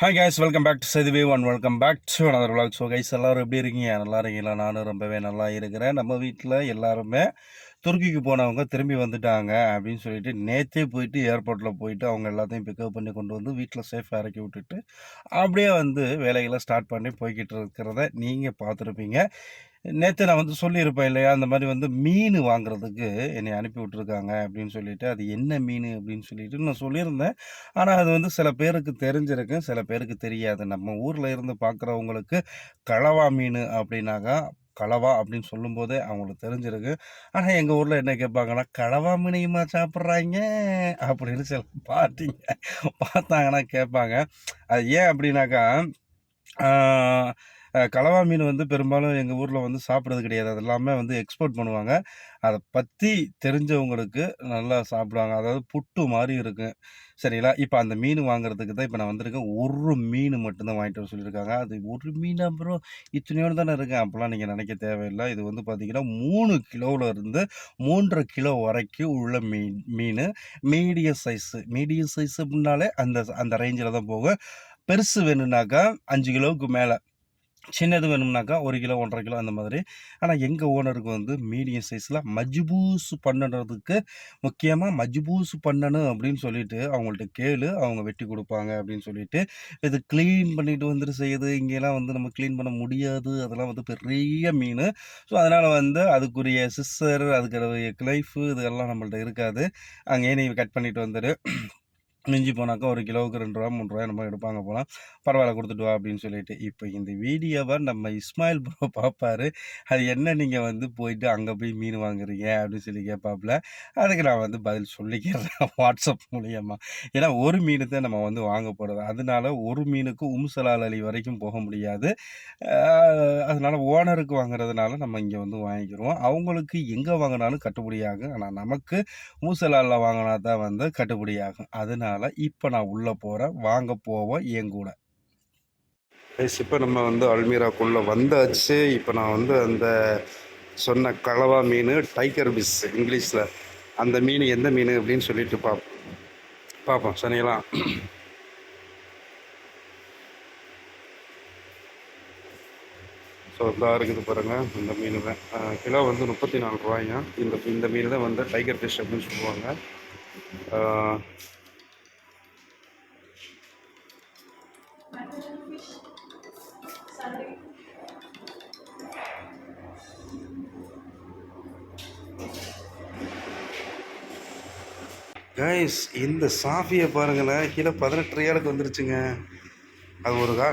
Hi guys welcome back to சதிவே one welcome back to another vlog. So guys எல்லோரும் எப்படி இருக்கீங்க? நல்லா இருக்கீங்களா? நானும் ரொம்பவே நல்லா இருக்கிறேன். நம்ம வீட்டில் எல்லாருமே துருக்கிக்கு போனவங்க திரும்பி வந்துட்டாங்க அப்படின்னு சொல்லிட்டு நேற்றே போயிட்டு ஏர்போர்ட்டில் போயிட்டு அவங்க எல்லாத்தையும் பிக்கப் பண்ணி கொண்டு வந்து வீட்டில் சேஃபாக இறக்கி விட்டுட்டு அப்படியே வந்து வேலைகளை ஸ்டார்ட் பண்ணி போய்கிட்டு இருக்கிறத நீங்கள் பார்த்துருப்பீங்க. நேற்று நான் வந்து சொல்லியிருப்பேன் இல்லையா? அந்த மாதிரி வந்து மீன் வாங்குறதுக்கு என்னை அனுப்பி விட்ருக்காங்க அப்படின்னு சொல்லிட்டு அது என்ன மீன் அப்படின்னு சொல்லிட்டு நான் சொல்லியிருந்தேன். ஆனால் அது வந்து சில பேருக்கு தெரிஞ்சிருக்கு சில பேருக்கு தெரியாது. நம்ம ஊரில் இருந்து பார்க்குறவங்களுக்கு களவா மீன் அப்படின்னாக்கா களவா அப்படின்னு சொல்லும்போதே அவங்களுக்கு தெரிஞ்சிருக்கு. ஆனால் எங்கள் ஊரில் என்ன கேட்பாங்கன்னா களவா மீனையுமா சாப்பிட்றாங்க அப்படின்னு சில பார்ட்டிங்க பார்த்தாங்கன்னா கேட்பாங்க. அது ஏன் அப்படின்னாக்கா கலவா மீன் வந்து பெரும்பாலும் எங்கள் ஊரில் வந்து சாப்பிட்றது கிடையாது. அது எல்லாமே வந்து எக்ஸ்போர்ட் பண்ணுவாங்க. அதை பற்றி தெரிஞ்சவங்களுக்கு நல்லா சாப்பிடுவாங்க. அதாவது புட்டு மாதிரி இருக்கும் சரிங்களா? இப்போ அந்த மீன் வாங்குறதுக்கு தான் இப்போ நான் வந்திருக்கேன். ஒரு மீன் மட்டும்தான் வாங்கிட்டு வர சொல்லியிருக்காங்க. அது ஒரு மீன் அப்புறம் இத்தனையோடு தானே இருக்கேன் அப்போல்லாம் நீங்கள் நினைக்க தேவையில்லை. இது வந்து பார்த்திங்கன்னா மூணு கிலோவில் இருந்து மூன்றரை கிலோ வரைக்கும் உள்ள மீன் மீன். Medium size. மீடியம் சைஸ் அப்படின்னாலே அந்த அந்த ரேஞ்சில் தான் போகும். பெருசு வேணும்னாக்கா அஞ்சு கிலோவுக்கு மேலே. சின்னது வேணும்னாக்கா ஒரு கிலோ ஒன்றரை கிலோ அந்த மாதிரி. ஆனால் எங்கள் ஓனருக்கு வந்து மீடியம் சைஸில் மஜ்பூஸ் பண்ணுறதுக்கு முக்கியமாக மஜ்பூஸ் பண்ணணும் அப்படின்னு சொல்லிட்டு அவங்கள்ட்ட கேளு அவங்க வெட்டி கொடுப்பாங்க அப்படின்னு சொல்லிட்டு. இது க்ளீன் பண்ணிட்டு வந்துட்டு செய்யுது. இங்கெல்லாம் வந்து நம்ம க்ளீன் பண்ண முடியாது. அதெல்லாம் வந்து பெரிய மீன். ஸோ அதனால் வந்து அதுக்குரிய சிஸ்டர் அதுக்குரிய கிளைஃபு இதெல்லாம் நம்மள்ட்ட இருக்காது. அங்கேயே நீ கட் பண்ணிட்டு வந்துடு. மிஞ்சி போனாக்கா ஒரு கிலோவுக்கு ரெண்டு ரூபா மூணு ரூபா நம்ம எடுப்பாங்க போலாம் பரவாயில்ல கொடுத்துட்டு வா அப்படின்னு சொல்லிட்டு. இப்போ இந்த வீடியோவை நம்ம இஸ்மாயில் ப்ரோ பார்ப்பாரு அது என்ன நீங்கள் வந்து போயிட்டு அங்கே போய் மீன் வாங்குறீங்க அப்படின்னு சொல்லி கேட்பாப்புல அதுக்கு நான் வந்து பதில் சொல்லிக்கிறேன் வாட்ஸ்அப் மூலியமாக ஏன்னா ஒரு மீன் தான் நம்ம வந்து வாங்க போகிறது அதனால ஒரு மீனுக்கு உம்சலால் அலி வரைக்கும் போக முடியாது. அதனால ஓனருக்கு வாங்குறதுனால நம்ம இங்கே வந்து வாங்கிக்கிறோம். அவங்களுக்கு எங்கே வாங்கினாலும் கட்டுப்படியாகும். ஆனால் நமக்கு மூசலாலில் வாங்கினா தான் வந்து கட்டுப்படியாகும். அதனால இப்போ நான் உள்ளே போகிறேன் வாங்க போவோம் என் கூட. இப்போ நம்ம வந்து அல்மீராக்குள்ளே வந்தாச்சு. இப்போ நான் வந்து அந்த சொன்ன கலவா மீன் டைகர் பிஸ் இங்கிலீஷில். அந்த மீன் எந்த மீன் அப்படின்னு சொல்லிட்டு பார்ப்போம் பார்ப்போம் சரிங்களா ஸோ இதாக இருக்குது பாருங்கள் இந்த மீன் தான். கிலோ வந்து முப்பத்தி நாலு ரூபாய்ங்க. இந்த இந்த மீன் தான் வந்து டைகர் ஃபிஷ் அப்படின்னு சொல்லுவாங்க. கைஸ் இந்த சாஃபியை பாருங்களேன். கிலோ பதினெட்டு ரியாலுக்கு வந்துருச்சுங்க. அது ஒரு கா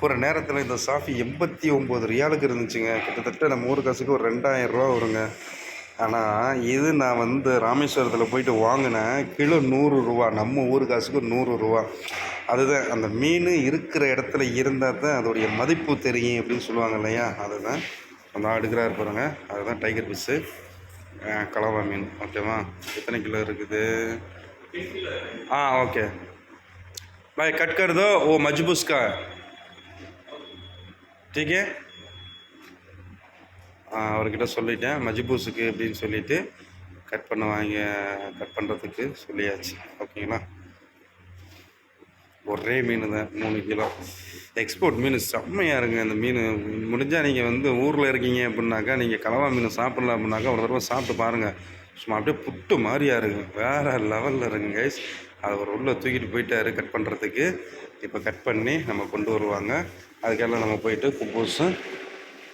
ஒரு நேரத்தில் இந்த சாஃபி எண்பத்தி ஒம்பது ரியாலுக்கு இருந்துச்சுங்க. கிட்டத்தட்ட நம்ம ஊர் காசுக்கு ஒரு ரெண்டாயிரம் ரூபா வருங்க. ஆனால் இது நான் வந்து ராமேஸ்வரத்தில் போயிட்டு வாங்கினேன். கிலோ நூறு ரூபா. நம்ம ஊர் காசுக்கு நூறு ரூபா. அதுதான் அந்த மீன் இருக்கிற இடத்துல இருந்தால் தான் அதோடைய மதிப்பு தெரியும் அப்படின்னு சொல்லுவாங்க இல்லையா? அதுதான். அந்த எடுக்கிறாரு பாருங்கள் அதுதான் டைகர் பிஸ்ஸு கலவா மீன் ஓகேவா எத்தனை கிலோ இருக்குது ஆ ओके भाई कट कर दो वो मजबूस का है ठीक है ஆ, அவர்கிட்ட சொல்லிட்டேன் மஜ்பூஸுக்கு அப்படின்னு சொல்லிட்டு கட் பண்ண வாங்கி கட் பண்ணுறதுக்கு சொல்லியாச்சு ஓகேங்களா ஒரே மீன் தான் மூணு கிலோ. எக்ஸ்போர்ட் மீன் செம்மையாக இருங்க அந்த மீன் முடிஞ்சால் நீங்கள் வந்து ஊரில் இருக்கீங்க அப்படின்னாக்கா நீங்கள் கலவா மீன் சாப்பிட்லாம் அப்படின்னாக்கா ஒரு தடவை சாப்பிட்டு பாருங்கள் சும்மா அப்படியே புட்டு மாதிரியா இருக்குங்க. வேறு லெவலில் இருங்க கைஸ் அதை ஒரு உள்ளே தூக்கிட்டு போயிட்டாரு கட் பண்ணுறதுக்கு இப்போ கட் பண்ணி நம்ம கொண்டு வருவாங்க. அதுக்கெல்லாம் நம்ம போயிட்டு குப்பூஸும்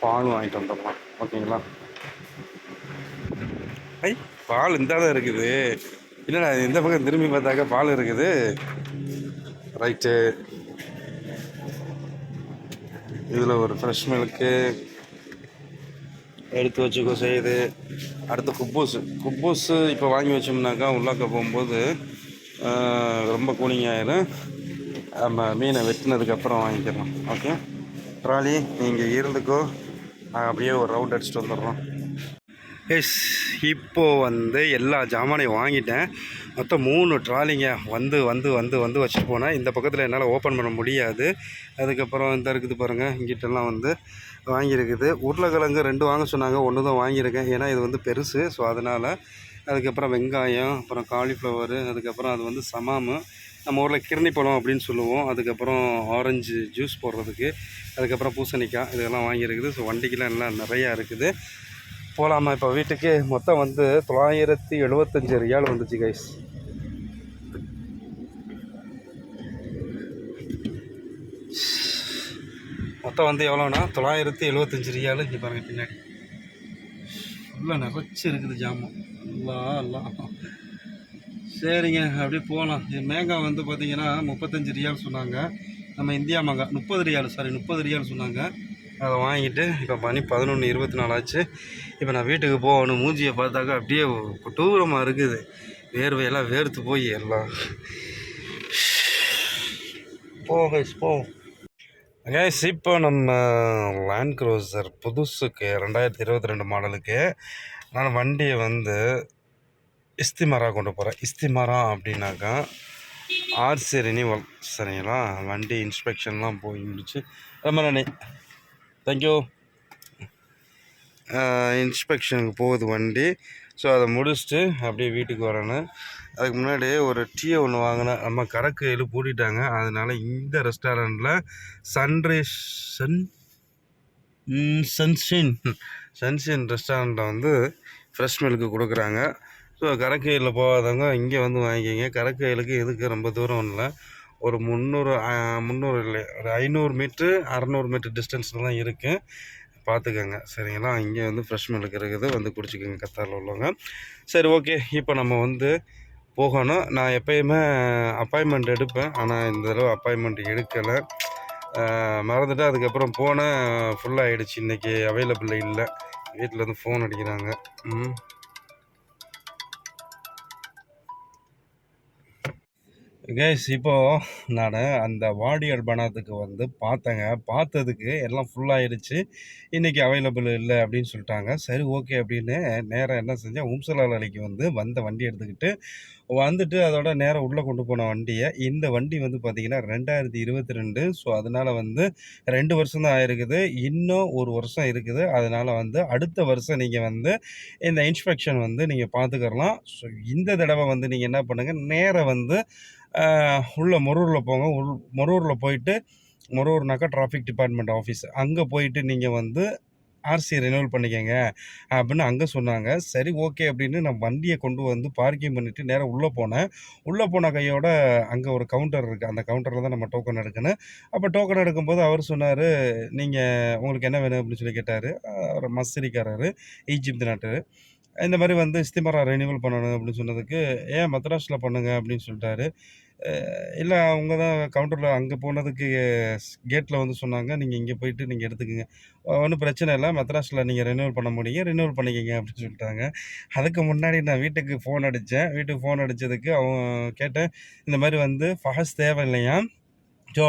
பாலும் வாங்கிட்டு வந்துடலாம். ஓகேங்களா? ஐ பால் இந்த தான் இருக்குது. என்னடா இந்த பக்கம் திரும்பி பார்த்தாக்கா பால் இருக்குது. ரைட்டு. இதில் ஒரு ஃப்ரெஷ் மில்க்கு எடுத்து வச்சுக்கோ செய்யுது அடுத்து குப்பூஸு குப்பூஸு இப்போ வாங்கி வச்சோம்னாக்கா உள்ளாக்க போகும்போது ரொம்ப கூலிங் ஆயிரும். நம்ம மீனை வெட்டினதுக்கப்புறம் வாங்கிக்கிறோம். ஓகே? ட்ராலி நீங்கள் இருந்துக்கோ. நாங்கள் அப்படியே ஒரு ரவுண்ட் அடிச்சுட்டு வந்துடுறோம். எஸ் இப்போ வந்து எல்லா ஜாமானையும் வாங்கிட்டேன். மொத்தம் மூணு ட்ராலிங்க வந்து வந்து வந்து வந்து வச்சுட்டு போனேன். இந்த பக்கத்தில் என்னால் ஓப்பன் பண்ண முடியாது. அதுக்கப்புறம் இந்த இருக்குது பாருங்கள் இங்கிட்டெல்லாம் வந்து வாங்கியிருக்குது. உருளைக்கிழங்கு ரெண்டு வாங்க சொன்னாங்க ஒன்று தான் வாங்கியிருக்கேன். ஏன்னா இது வந்து பெருசு ஸோ அதனால் அதுக்கப்புறம் வெங்காயம் அப்புறம் காலிஃப்ளவரு அதுக்கப்புறம் அது வந்து சமாமு. நம்ம ஊரில் கிருணி பழம் அப்படின்னு சொல்லுவோம். அதுக்கப்புறம் ஆரஞ்சு ஜூஸ் போடுறதுக்கு அதுக்கப்புறம் பூசணிக்காய் இதெல்லாம் வாங்கியிருக்குது. ஸோ வண்டிக்கெலாம் எல்லாம் நிறையா இருக்குது. போகலாமா இப்போ வீட்டுக்கு மொத்தம் வந்து தொள்ளாயிரத்தி எழுபத்தஞ்சு ரியால் வந்துச்சு கைஸ் மொத்தம் வந்து எவ்வளோனா தொள்ளாயிரத்தி எழுபத்தஞ்சு ரியால் இங்கே பாருங்கள் பின்னாடி. ஃபுல்லாக நிறைச்சி இருக்குது ஜாமான் எல்லாம் எல்லாம் சரிங்க அப்படியே போகலாம். இது மேங்காய் வந்து பார்த்தீங்கன்னா முப்பத்தஞ்சு ரியால் சொன்னாங்க. நம்ம இந்தியா மாங்காய் முப்பது ரியால் சாரி முப்பது ரியால் சொன்னாங்க. அதை வாங்கிட்டு இப்போ மணி பதினொன்று இருபத்தி நாலு ஆச்சு. இப்போ நான் வீட்டுக்கு போகணும். மூஞ்சியை பார்த்தாக்கா அப்படியே கொட்டூரமாக இருக்குது. வேர்வையெல்லாம் வேர்த்து போய் எல்லாம். போவோம் கைஸ் போவோம் கைஸ் இப்போ நம்ம லேண்ட் க்ரோசர் புதுசுக்கு ரெண்டாயிரத்தி இருபத்தி ரெண்டு மாடலுக்கு நான் வண்டியை வந்து இஸ்திமரா கொண்டு போகிறேன் இஸ்திமரா அப்படின்னாக்கா ஆர்சி ரினிவல் சரிங்களா? வண்டி இன்ஸ்பெக்ஷன்லாம் போய் முடிச்சு ரொம்ப நன்றி. தேங்க்யூ இன்ஸ்பெக்ஷனுக்கு போகுது வண்டி. ஸோ அதை முடிச்சுட்டு அப்படியே வீட்டுக்கு வரணும். அதுக்கு முன்னாடி ஒரு டீ ஒன்று வாங்கினேன். நம்ம கரக்கையில் பூட்டிட்டாங்க. அதனால் இந்த ரெஸ்டாரண்ட்டில் சன்ரைஸ் சன் சன்ஷைன் சன்ஷைன் ரெஸ்டாரண்ட்டில் வந்து ஃப்ரெஷ் மில்க்கு கொடுக்குறாங்க. ஸோ கரக்கையில் போகாதவங்க இங்கே வந்து வாங்கிக்கிங்க. கரக்கையிலுக்கு எதுக்கு? ரொம்ப தூரம் இல்லை. ஒரு முந்நூறு முந்நூறு இல்லை ஒரு ஐநூறு மீட்ரு அறநூறு மீட்ரு டிஸ்டன்ஸில் தான் இருக்குது பார்த்துக்கோங்க. சரிங்களா? இங்கே வந்து ஃப்ரெஷ் மில்க் இருக்குது வந்து குடிச்சிக்கோங்க கத்தாரில் உள்ளவங்க. சரி ஓகே இப்போ நம்ம வந்து போகணும். நான் எப்பயுமே அப்பாயின்மெண்ட் எடுப்பேன். ஆனால் இந்த தடவை அப்பாயின்மெண்ட் எடுக்கலை. மறந்துட்டு அதுக்கப்புறம் போனேன் ஃபுல்லாகிடுச்சு இன்றைக்கி அவைலபிள் இல்லை. வீட்டில் வந்து ஃபோன் அடிக்கிறாங்க. ம். கைஸ் இப்போது நான் அந்த வாடியல் பணத்துக்கு வந்து பார்த்தேங்க. பார்த்ததுக்கு எல்லாம் ஃபுல்லாகிடுச்சு இன்றைக்கி அவைலபிள் இல்லை அப்படின்னு சொல்லிட்டாங்க. சரி ஓகே அப்படின்னு நேராக என்ன செஞ்சேன்? உம்சலாலைக்கு வந்து வந்த வண்டி எடுத்துக்கிட்டு வந்துட்டு அதோட நேராக உள்ளே கொண்டு போன வண்டியை. இந்த வண்டி வந்து பார்த்திங்கன்னா ரெண்டாயிரத்தி இருபத்தி ரெண்டு. ஸோ அதனால் வந்து ரெண்டு வருஷம் தான் ஆயிருக்குது. இன்னும் ஒரு வருஷம் இருக்குது. அதனால் வந்து அடுத்த வருஷம் நீங்கள் வந்து இந்த இன்ஸ்பெக்ஷன் வந்து நீங்கள் பார்த்துக்கிறலாம். ஸோ இந்த தடவை வந்து நீங்கள் என்ன பண்ணுங்கள் நேராக வந்து உள்ள மொரூரில் போங்க. உள் மொரூரில் போயிட்டு மொரூர்னாக்கா டிராஃபிக் டிபார்ட்மெண்ட் ஆஃபீஸ் அங்கே போயிட்டு நீங்கள் வந்து ஆர்சி ரினிவல் பண்ணிக்கங்க. அப்படின்னு அங்கே சொன்னாங்க. சரி ஓகே அப்படின்னு நான் வண்டியை கொண்டு வந்து பார்க்கிங் பண்ணிவிட்டு நேராக உள்ளே போனேன். உள்ளே போன கையோட அங்கே ஒரு கவுண்டர் இருக்குது அந்த கவுண்டரில் தான் நம்ம டோக்கன் எடுக்கணும். அப்போ டோக்கன் எடுக்கும்போது அவர் சொன்னார் நீங்கள் உங்களுக்கு என்ன வேணும்? அப்படின்னு சொல்லி கேட்டார். அவர் மஸ்திரிக்காரர் ஈஜிப்து நாட்டு. இந்த மாதிரி வந்து இஸ்திமரா ரெனிவல் பண்ணணும் அப்படின்னு சொன்னதுக்கு ஏன் மத்ராஸில் பண்ணுங்க? அப்படின்னு சொல்லிட்டாரு. இல்லை அவங்க தான் கவுண்டரில் அங்கே போனதுக்கு கேட்டில் வந்து சொன்னாங்க. நீங்கள் இங்கே போயிட்டு நீங்கள் எடுத்துக்கோங்க. ஒன்றும் பிரச்சனை இல்லை. மத்ராஸில் நீங்கள் ரெனியூவல் பண்ண முடியுங்க. ரெனியூவல் பண்ணிக்கங்க அப்படின்னு சொல்லிட்டாங்க. அதுக்கு முன்னாடி நான் வீட்டுக்கு ஃபோன் அடித்தேன் வீட்டுக்கு ஃபோன் அடித்ததுக்கு அவன் கேட்டேன் இந்த மாதிரி வந்து ஃபஹஸ் தேவை இல்லையா ஸோ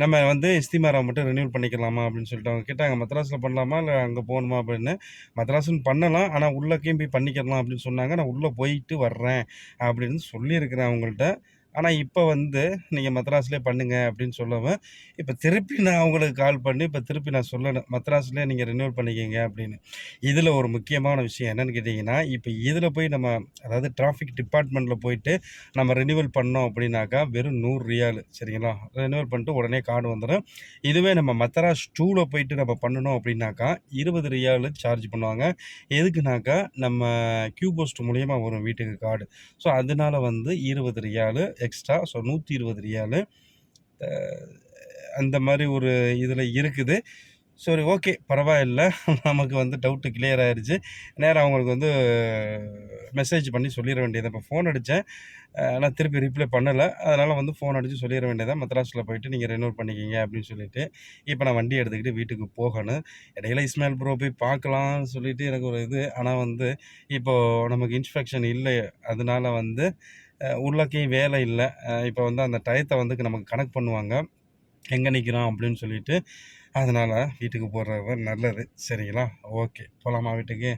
நம்ம வந்து இஸ்திமாரா மட்டும் ரினியூல் பண்ணிக்கலாமா அப்படின்னு சொல்லிட்டு அவங்க கேட்டாங்க. மத்ராஸில் பண்ணலாமா? இல்லை அங்கே போகணுமா அப்படின்னு. மத்ராஸ்னு பண்ணலாம். ஆனால் உள்ளக்கையும் போய் பண்ணிக்கலாம் அப்படின்னு சொன்னாங்க. நான் உள்ளே போயிட்டு வர்றேன் அப்படின்னு சொல்லியிருக்கிறேன் அவங்கள்ட்ட. ஆனால் இப்போ வந்து நீங்கள் மத்ராஸ்லேயே பண்ணுங்க அப்படின்னு சொல்லவும் இப்போ திருப்பி நான் அவங்களுக்கு கால் பண்ணி இப்போ திருப்பி நான் சொல்லணும். மத்ராஸ்லேயே நீங்கள் ரினியூவல் பண்ணிக்கிங்க அப்படின்னு. இதில் ஒரு முக்கியமான விஷயம் என்னென்னு கேட்டிங்கன்னா இப்போ இதில் போய் நம்ம அதாவது டிராஃபிக் டிபார்ட்மெண்ட்டில் போயிட்டு நம்ம ரினியூவல் பண்ணோம் அப்படின்னாக்கா வெறும் நூறு ரியால். சரிங்களா? ரினியூவல் பண்ணிட்டு உடனே கார்டு வந்துடும் இதுவே நம்ம மத்ராஸ் டூவில் போயிட்டு நம்ம பண்ணணும் அப்படின்னாக்கா இருபது ரியால் சார்ஜ் பண்ணுவாங்க. எதுக்குனாக்கா நம்ம கியூ போஸ்ட் மூலியமாக வரும் வீட்டுக்கு கார்டு ஸோ அதனால வந்து இருபது ரியாலு எக்ஸ்ட்ரா ஸோ நூற்றி இருபது ரியாலு அந்த மாதிரி ஒரு இதில் இருக்குது. சரி ஓகே பரவாயில்ல. நமக்கு வந்து டவுட்டு கிளியர் ஆயிடுச்சு நேராக அவங்களுக்கு வந்து மெசேஜ் பண்ணி சொல்லிட வேண்டியது. இப்போ ஃபோன் அடித்தேன் ஆனால் திருப்பி ரிப்ளை பண்ணலை. அதனால் வந்து ஃபோன் அடித்து சொல்லிட வேண்டியதான் மத்ராஸில் போயிட்டு நீங்கள் ரெனியூல் பண்ணிக்கிங்க அப்படின்னு சொல்லிட்டு இப்போ நான் வண்டி எடுத்துக்கிட்டு வீட்டுக்கு போகணும். இடையில இஸ்மாயில் ப்ரோ போய் பார்க்கலாம்னு சொல்லிட்டு எனக்கு ஒரு இது. ஆனால் வந்து இப்போது நமக்கு இன்ஸ்பெக்ஷன் இல்லை அதனால வந்து உள்ளக்கே வேலை இல்லை. இப்போ வந்து அந்த டயத்தை வந்து நமக்கு கணக்கு பண்ணுவாங்க. எங்கே நிற்கிறோம் அப்படின்னு சொல்லிட்டு அதனால் வீட்டுக்கு போடுறது நல்லது. சரிங்களா? ஓகே. போகலாமா வீட்டுக்கு?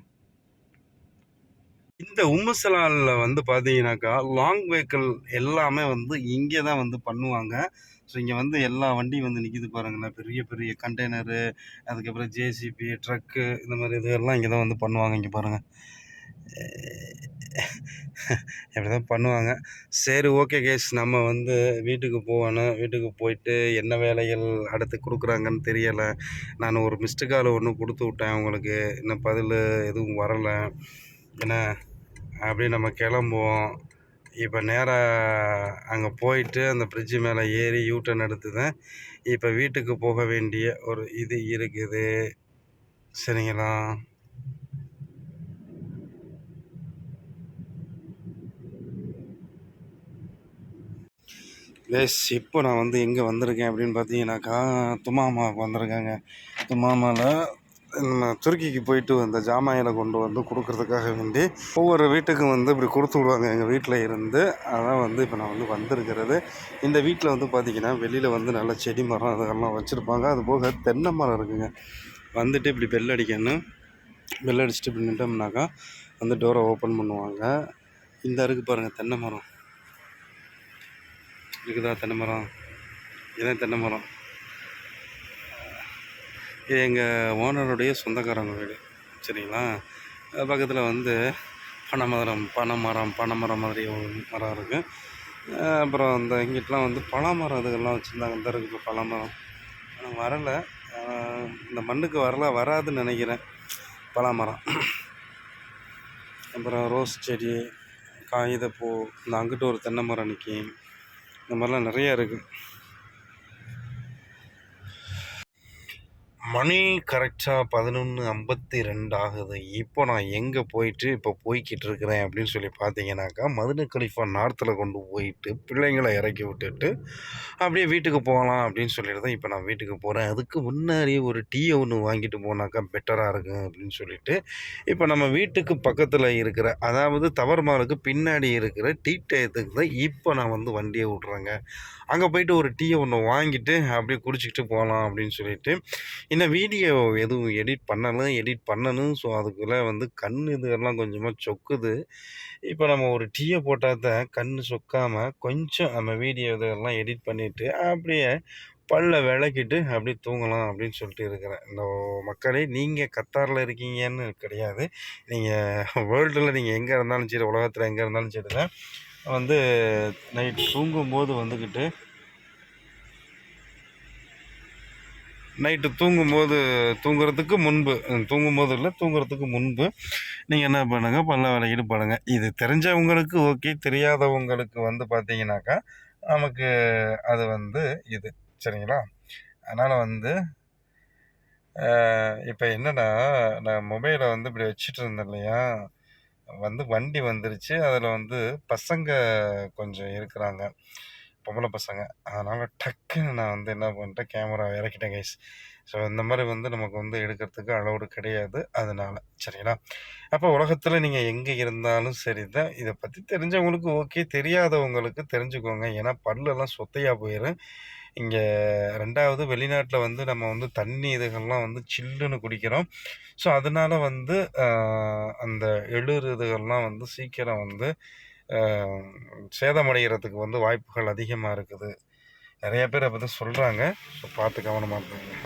இந்த உம்முசலாலில் வந்து பார்த்தீங்கன்னாக்கா லாங் வெஹிக்கிள் எல்லாமே வந்து இங்கே தான் வந்து பண்ணுவாங்க. ஸோ இங்கே வந்து எல்லா வண்டியும் வந்து நிற்கிது பாருங்களேன். பெரிய பெரிய கண்டெய்னரு அதுக்கப்புறம் ஜேசிபி ட்ரக்கு இந்த மாதிரி இதுகள்லாம் இங்கே தான் வந்து பண்ணுவாங்க இங்கே பாருங்கள் இப்படி தான் பண்ணுவாங்க. சரி ஓகே கேஸ் நம்ம வந்து வீட்டுக்கு போகணும். வீட்டுக்கு போயிட்டு என்ன வேலைகள் அடுத்து கொடுக்குறாங்கன்னு தெரியலை. நான் ஒரு மிஸ்டு கால் ஒன்று கொடுத்து விட்டேன். அவங்களுக்கு இன்னும் பதில் எதுவும் வரலை. என்ன? அப்படி நம்ம கிளம்புவோம். இப்போ நேராக அங்கே போயிட்டு அந்த ஃப்ரிட்ஜு மேலே ஏறி யூ எடுத்து தான் இப்போ வீட்டுக்கு போக வேண்டிய ஒரு இது இருக்குது. சரிங்களா? எஸ் இப்போ நான் வந்து எங்கே வந்திருக்கேன் அப்படின்னு பார்த்தீங்கன்னாக்கா துமாமாவுக்கு வந்திருக்கேங்க. துமாமாவில் நம்ம துருக்கிக்கு போயிட்டு வந்த ஜாமாயில் கொண்டு வந்து கொடுக்கறதுக்காக வேண்டி ஒவ்வொரு வீட்டுக்கும் வந்து இப்படி கொடுத்து விடுவாங்க. எங்கள் வீட்டில் இருந்து அதான் வந்து இப்போ நான் வந்து வந்திருக்கிறது. இந்த வீட்டில் வந்து பார்த்திங்கன்னா வெளியில் வந்து நல்ல செடி மரம் அதெல்லாம் வச்சுருப்பாங்க. அது போக தென்னை மரம் இருக்குங்க. வந்துட்டு இப்படி பெல் அடிக்கணும். பெல் அடிச்சுட்டு இப்படி நின்றோம்னாக்கா வந்து டோரை ஓப்பன் பண்ணுவாங்க. இந்த இருக்குது பாருங்கள் தென்னை மரம். இருக்குதா தென்னை மரம் இதான் தென்னை மரம் இது எங்கள் ஓனருடைய சொந்தக்காரங்க வீடு. சரிங்களா? அது பக்கத்தில் வந்து பனைமரம் பனைமரம் பனைமரம் மாதிரி ஒரு மரம் இருக்குது அப்புறம் அந்த இங்கிட்டலாம் வந்து பலாமரம் அதுகள்லாம் வச்சுருந்தாங்க. இந்த இருக்குது பலாமரம் ஆனால் வரலை. இந்த மண்ணுக்கு வரல. வராதுன்னு நினைக்கிறேன். பலாமரம் அப்புறம் ரோஸ் செடி காகிதப்பூ இந்த அங்கிட்டு ஒரு தென்னை மரம் நிற்கும் இந்த மாதிரிலாம் நிறையா இருக்குது மணி கரெக்டாக பதினொன்று ஐம்பத்தி ரெண்டு ஆகுது. இப்போ நான் எங்கே போயிட்டு இப்போ போய்கிட்டு இருக்கிறேன் அப்படின்னு சொல்லி பார்த்தீங்கன்னாக்கா மதுன கலிஃபா நார்த்தில் கொண்டு போயிட்டு பிள்ளைங்களை இறக்கி விட்டுட்டு அப்படியே வீட்டுக்கு போகலாம் அப்படின்னு சொல்லிட்டு தான் இப்போ நான் வீட்டுக்கு போகிறேன் அதுக்கு முன்னாடியே ஒரு டீயை ஒன்று வாங்கிட்டு போனாக்கா பெட்டராக இருக்கும் அப்படின்னு சொல்லிட்டு இப்போ நம்ம வீட்டுக்கு பக்கத்தில் இருக்கிற அதாவது தவறுமாலுக்கு பின்னாடி இருக்கிற டீ டயத்துக்கு தான் இப்போ நான் வந்து வண்டியை விட்றேங்க. அங்கே போயிட்டு ஒரு டீயை ஒன்று வாங்கிட்டு அப்படியே குடிச்சிக்கிட்டு போகலாம் அப்படின்னு சொல்லிட்டு இன்னும் வீடியோ எதுவும் எடிட் பண்ணணும் எடிட் பண்ணணும் ஸோ அதுக்குள்ளே வந்து கண் இதெல்லாம் கொஞ்சமாக சொக்குது. இப்போ நம்ம ஒரு டீயை போட்டால் தான் கண் சொக்காமல் கொஞ்சம் நம்ம வீடியோ இதெல்லாம் எடிட் பண்ணிவிட்டு அப்படியே பல்ல விளக்கிட்டு அப்படியே தூங்கலாம் அப்படின்னு சொல்லிட்டு இருக்கிறேன். இந்த மக்களே நீங்கள் கத்தாரில் இருக்கீங்கன்னு கிடையாது. நீங்கள் வேர்ல்டில் நீங்கள் எங்கே இருந்தாலும் சரி உலகத்தில் எங்கே இருந்தாலும் சரி தான் வந்து நைட் தூங்கும்போது வந்துக்கிட்டு நைட்டு தூங்கும்போது தூங்குறதுக்கு முன்பு தூங்கும்போது இல்லை தூங்குறதுக்கு முன்பு நீங்கள் என்ன பண்ணுங்கள் பல்ல விளக்கிட்டு படுங்க. இது தெரிஞ்சவங்களுக்கு ஓகே தெரியாதவங்களுக்கு வந்து பார்த்தீங்கன்னாக்கா நமக்கு அது வந்து இது. சரிங்களா? அதனால் வந்து இப்போ என்னென்னா நான் மொபைலை வந்து இப்படி வச்சுட்டு இருந்தேன் இல்லையா? வந்து வண்டி வந்துருச்சு. அதில் வந்து பசங்க கொஞ்சம் இருக்கிறாங்க. பொம்பளை பசங்க. அதனால் டக்குன்னு நான் வந்து என்ன பண்ணிட்டேன் கேமரா இறக்கிட்டேன் கைஸ் ஸோ இந்த மாதிரி வந்து நமக்கு வந்து எடுக்கிறதுக்கு அளவுடு கிடையாது. அதனால் சரிங்களா? அப்போ உலகத்தில் நீங்கள் எங்கே இருந்தாலும் சரி தான் இதை பற்றி தெரிஞ்சவங்களுக்கு ஓகே தெரியாதவங்களுக்கு தெரிஞ்சுக்கோங்க. ஏன்னா பல்லெல்லாம் சொத்தையாக போயிடும் இங்கே ரெண்டாவது வெளிநாட்டில் வந்து நம்ம வந்து தண்ணி இதுகள்லாம் வந்து சில்லுன்னு குடிக்கிறோம். ஸோ அதனால் வந்து அந்த எழுறு இதுகள்லாம் வந்து சீக்கிரம் வந்து சேதமடைகிறதுக்கு வந்து வாய்ப்புகள் அதிகமாக இருக்குது. நிறைய பேர் அப்போ தான் சொல்கிறாங்க ஸோ பார்த்து கவனமாக இருப்பாங்க